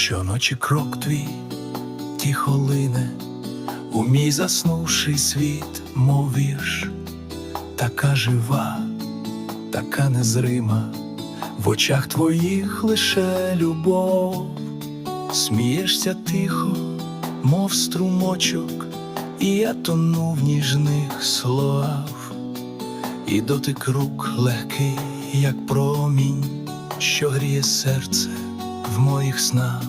Щоночі крок твій тихо лине, у мій заснувший світ, мов вірш, така жива, така незрима, в очах твоїх лише любов, смієшся тихо, мов струмочок, і я тону в ніжних словах, і дотик рук легкий, як промінь, що гріє серце в моїх снах.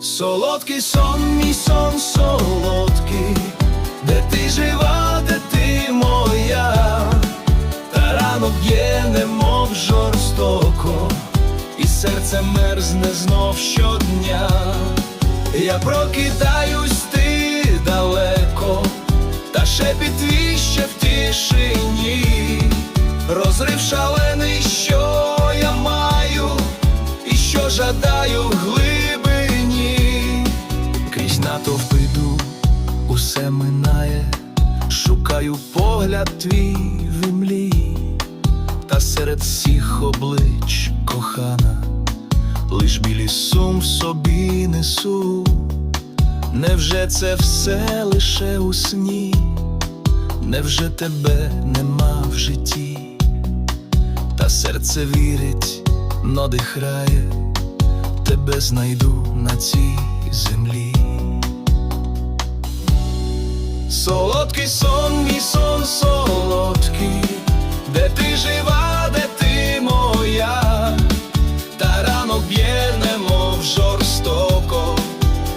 Солодкий сон, мій сон солодкий, де ти жива, де ти моя, та ранок б'є, немов жорстоко, і серце мерзне знов щодня. Я прокидаюсь, ти далеко, та шепіт твій в тишині, розрив шалений, що натовп іду, усе минає, шукаю погляд твій в імлі, та серед всіх облич кохана, лиш білі сум в собі несу. Невже це все лише у сні? Невже тебе нема в житті? Та серце вірить, надихрає, тебе знайду на цій землі. Солодкий сон, мій сон солодкий, де ти жива, де ти моя, та ранок б'є, немов жорстоко,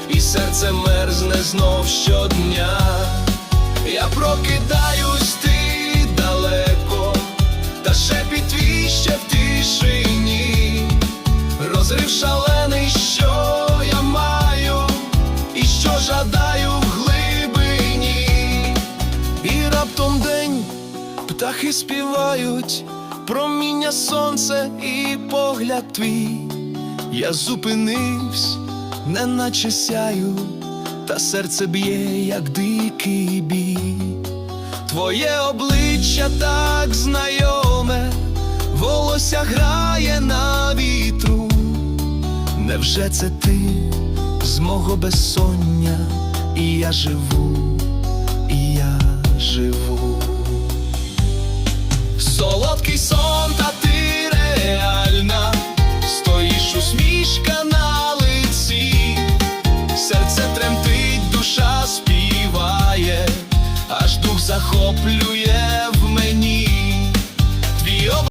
і серце мерзне знов щодня. Я прокидаюсь, ти далеко, та шепіт твій ще в тишині, розрив шалений, що птахи співають, проміння сонце і погляд твій. Я зупинився, неначе сяю, та серце б'є, як дикий бій. Твоє обличчя так знайоме, волосся грає на вітру. Невже це ти з мого безсоння, і я живу, і я живу. усмішка на лиці, серце тремтить, душа співає, аж дух захоплює.